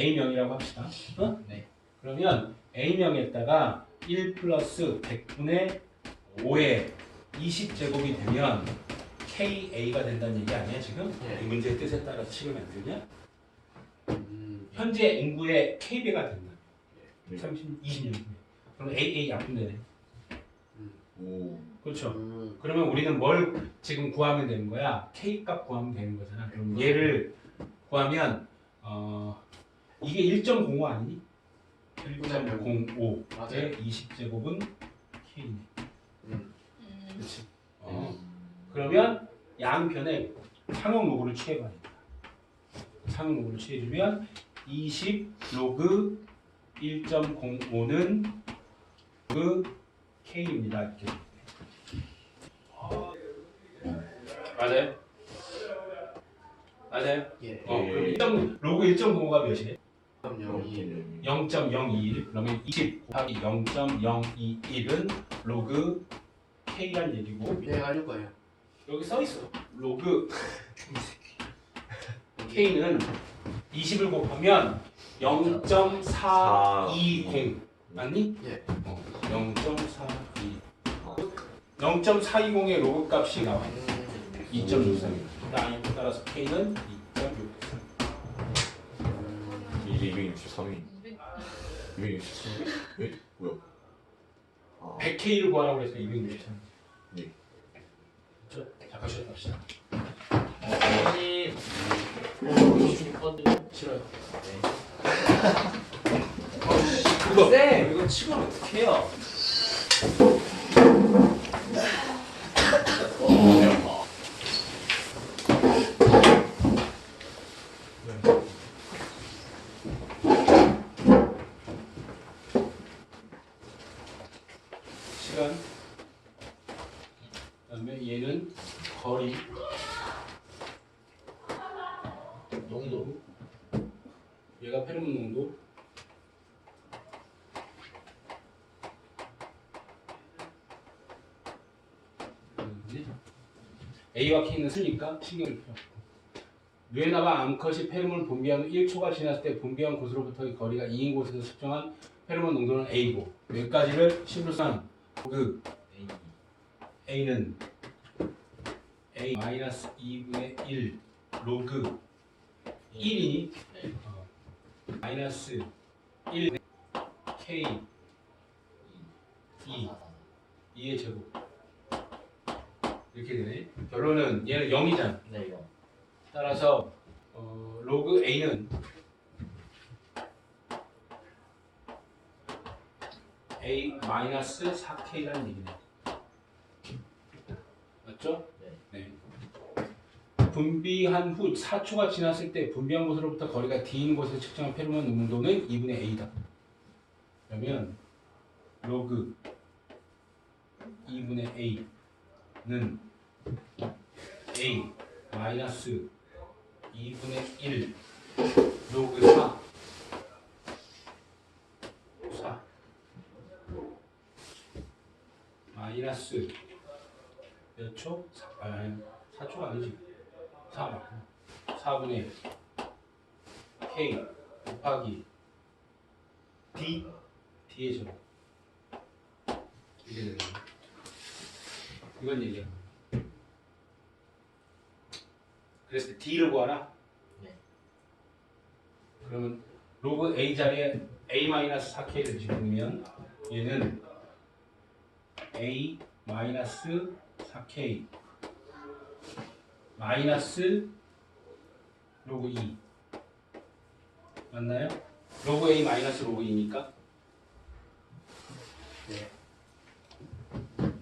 A명이라고 합시다. 어? 네. 그러면 A명에다가 1 플러스 100분의 5의 20제곱이 되면 KA가 된다는 얘기 아니야 지금? 네. 이 문제의 뜻에 따라서 식을 만들냐? 음, 현재 인구의 K배가 된다. 네. 30, 20년 후에. 그럼 AA 약분되네. 오. 그렇죠. 음, 그러면 우리는 뭘 지금 구하면 되는 거야? K 값 구하면 되는 거잖아. 그럼 얘를 구하면 어 이게 1.05 아니니? 1.05의 20제곱은 K네. 음. 음. 그렇지. 어. 그러면 양편에 상용 로그를 취해봐야 된다. 상용 로그를 취해주면 20 로그 1.05는 그 K입니다. 이렇게. 맞아요? 맞아요? 예. 어, 그럼 1. 로그 1.05가 몇이래? 0.021 그러면 20 곱하기 0.021은 로그 K란 얘기고 네, 아닐 거예요. 여기 써 있어. 로그. K는 20을 곱하면 0.420 음. 맞니? 예. 어, 0.420 0.420의 아. 로그 값이 나와요. 음. 2.63 따라서 K는 2.63 이게 263이. 263. 에? 뭐야? 아. 100K를 구하라고 그랬어. 263. 네. 저 잠깐 쉬었다 어, 싫어요. 쌤 이거 치고는 어떻게 해요? 시간. 그다음에 얘는 거리. 농도. 얘가 페로몬 농도. A와 K는 쓰니까 신경을 없고. 뇌나와 암컷이 페로몬을 분비한 후 1초가 지났을 때 분비한 곳으로부터의 거리가 2인 곳에서 측정한 페로몬 농도는 A고 여기까지를 심플상 그 A는 A 마이너스 2분의 1 로그 1이니 어, 마이너스 1 K 2 2의 제곱 이렇게 되네 결론은 얘는 0이잖아 네 이거 따라서 어, 로그 A는 A 마이너스 4K라는 얘기네. 맞죠? 네. 분비한 후 4초가 지났을 때 분비한 곳으로부터 거리가 D인 곳에서 측정한 페로몬 농도는 2분의 A다. 그러면 로그 2분의 A는 A 마이너스 2분의 1 로그 4 4 마이너스 몇 초? 4, 아니 4초가 아니지 4 맞고 4분의 K 곱하기 D. D의 제곱. 이게 되는 거야 이건 얘기야. 그랬을 때 D를 구하라 네. 그러면 로그 A 자리에 A 마이너스 4K를 집으면 얘는 A 마이너스 4K 로그 2 맞나요? 로그 A 마이너스 로그 2니까 네.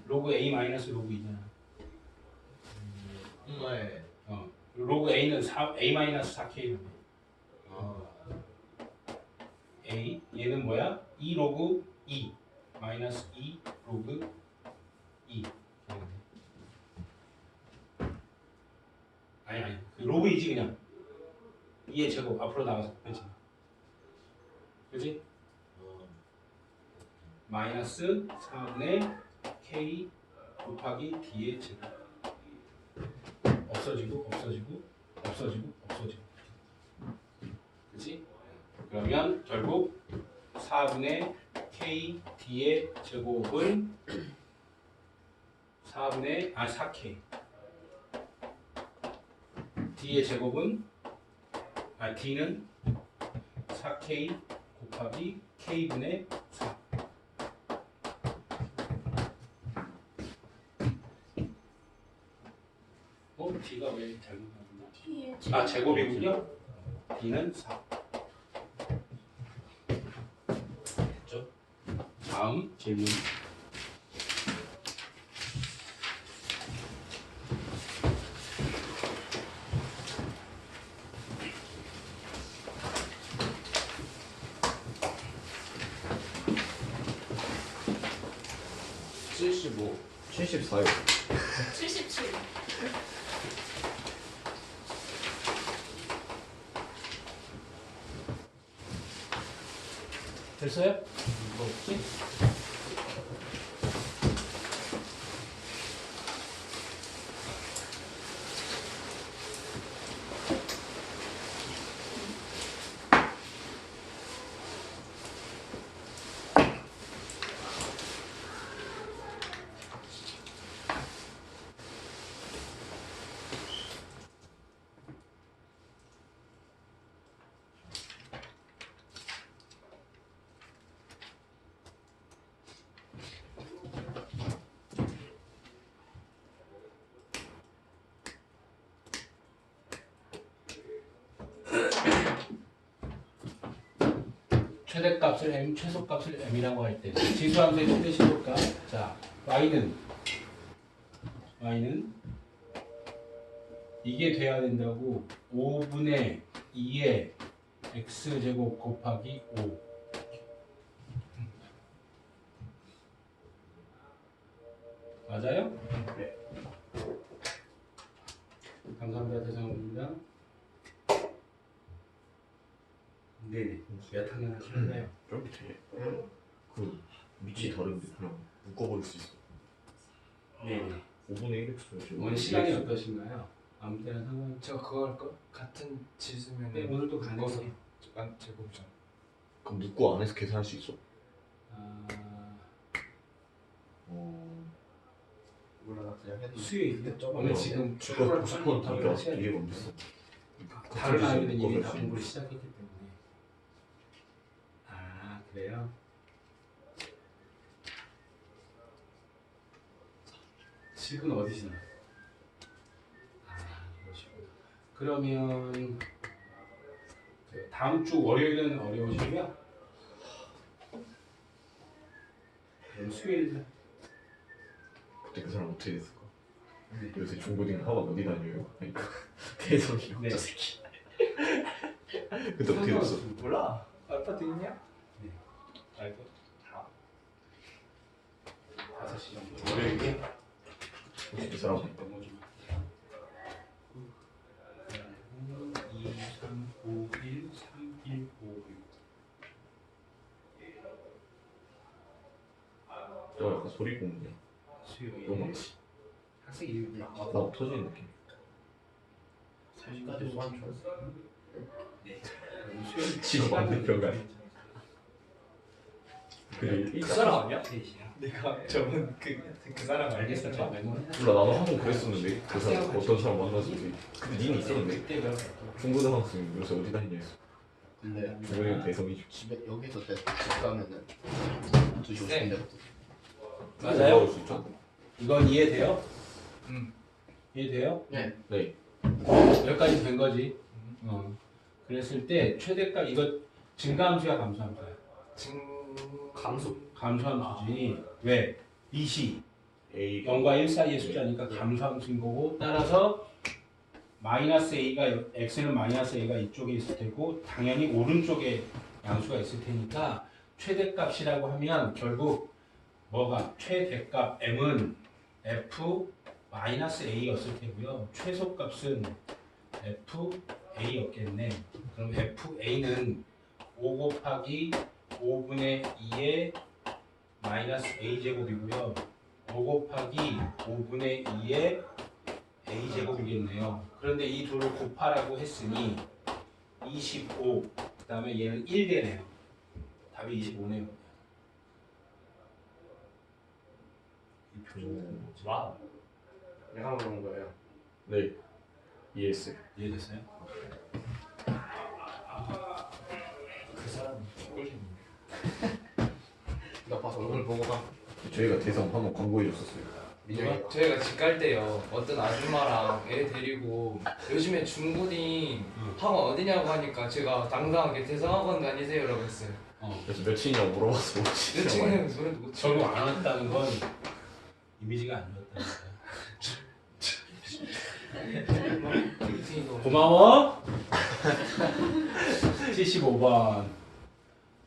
로그 A 마이너스 로그 2잖아 네 어. 로그 A는 4, A 마이너스 4K로 어. A 얘는 뭐야? 2 로그 2 마이너스 2 로그 2 아니 아니 그 로그 2지 그냥. 2의 제곱 앞으로 나가서. 그지 그지? 마이너스 4분의 K 곱하기 D의 제곱. 없어지고 없어지고 없어지고 없어지고. 그지? 그러면 결국 4분의 k d의 제곱은 4분의 아 4k d의 제곱은 아 d는 4k 곱하기 k분의 4 어? d가 왜 잘못하나? T의 아 제곱이군요. B는 4. 됐죠? 다음 질문. 됐어요? 뭐 없지? 최대값을 m, 최소값을 m이라고 할 때 지수함수의 최대 시도값 자 y는 y는 이게 돼야 된다고 5분의 2의 x제곱 곱하기 5 맞아요? 네. 감사합니다 대장입니다 몇 학년 하시나요? 저렇게 되게 그 위치 다른데 그냥 묶어버릴 수 있어. 네네 5분의 1x. 오늘 시간이 어떠신가요? 아무 때나 상관 제가 그거 할 거? 같은 지수면 네, 오늘도 묶어서 가능해 안 제곱이잖아. 그럼 묶고 안에서 계산할 수 있어. 아, 어. 몰라 나 그냥 해도 수요일이요? 저거 오늘 뭐, 지금 주가 축구를 90% 빨리 니까 하셔야 돼요. 이해가 안 됐어. 다른 아이들은 이미 다수 공부를. 시작했기 때문에 아 그래요? 집은 어디시나? 아 그러면 그 다음 주 월요일은 어려우시고요 그럼 수요일 그때 그 사람 어떻게 됐을까? 네. 요새 중고등 학원 어디 다녀요? 그러니까 대성이요. 네. 저 새끼. 그때 어떻게 됐어? 몰라. 알파도 있냐? 알고 다섯 시 정도 월요일에 혹시 그 사람 너무 좀 2, 3, 5, 1, 3, 1, 5, 6저 약간 소리 공부냐? 수요일 너무 많지. 학생 이름이 막 터지는 느낌. 3시까지 수학 중 네. 수요일 지금 완전. 그래. 그 사람 아니야? 3시야 내가 저번 그, 그 사람 알겠어 저 알겠어. 메모를 몰라 나도 한 번 그랬었는데 그 사람 어떤 사람 만났을 때 근데 니는 있었는데 그때 배웠어 중고등학생 요새 어디 다니냐 했어 근데 중고등 대성이죠 집에 여기서 내 집 가면은 2시 네. 50분대부터 맞아요? 먹을 수 있죠? 이건 이해돼요? 응. 이해돼요? 네 네 여기까지 된 거지 어. 그랬을 때 최대값 이거 증가함수야 감소함수야? 증 감소. 감소함수지 왜? 이시. A 0과 1 사이의 숫자니까 감소함수인 거고 따라서 마이너스 a가 x는 마이너스 a가 이쪽에 있을 테고 당연히 오른쪽에 양수가 있을 테니까 최대값이라고 하면 결국 뭐가? 최대값 m은 f 마이너스 a였을 테고요. 최소값은 f a였겠네. 그럼 f a는 5 곱하기 5분의 2의 마이너스 a 제곱이고요 5 곱하기 5분의 2의 a제곱이겠네요. 그런데 이 둘을 곱하라고 했으니 25 다음에 얘는 1 되네요. 답이 25네요. 이 표준 와우. 내가 물어본 거예요. 네 이해했어요 이해됐어요? 나 봐서 오늘 보고 가. 저희가 대성 한번 광고해줬었어요 민영이가. 저희가 집 갈 때요 어떤 아줌마랑 애 데리고 요즘에 중고딩 학원 어디냐고 하니까 제가 당당하게 대성학원 다니세요라고 했어요 어. 그래서 몇층이냐고 물어봐서 몇 층이냐고 소리 못 적응 안 왔다는 건 이미지가 안 좋았다. 고마워. 75번.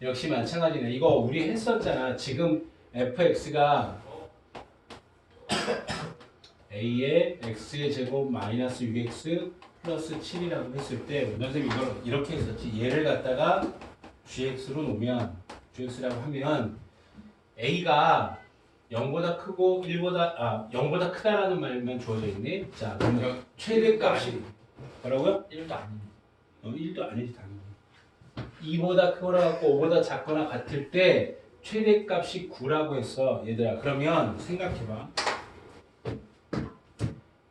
역시 마찬가지네. 이거 우리 했었잖아. 지금 fx가 a의 x의 제곱 마이너스 6x 플러스 7이라고 했을 때 선생님 이걸 이렇게 했었지. 얘를 갖다가 gx로 놓으면 gx라고 하면 a가 0보다 크고 1보다 아 0보다 크다라는 말만 주어져 있네. 자, 그러면 최대값이 뭐라고요? 1도 아닙니다. 어, 1도 아니지 당연히 2보다 크거나 같고 5보다 작거나 같을 때 최대값이 9라고 했어 얘들아. 그러면 생각해봐.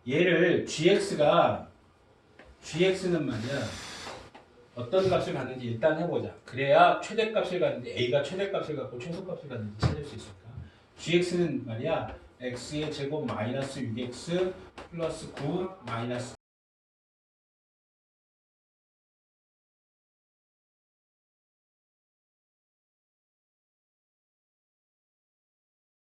얘를 gx가 gx는 말이야. 어떤 값을 갖는지 일단 해보자. 그래야 최대값을 갖는지 a가 최대값을 갖고 최소값을 갖는지 찾을 수 있을까. gx는 말이야 x의 제곱 마이너스 6x 플러스 9 마이너스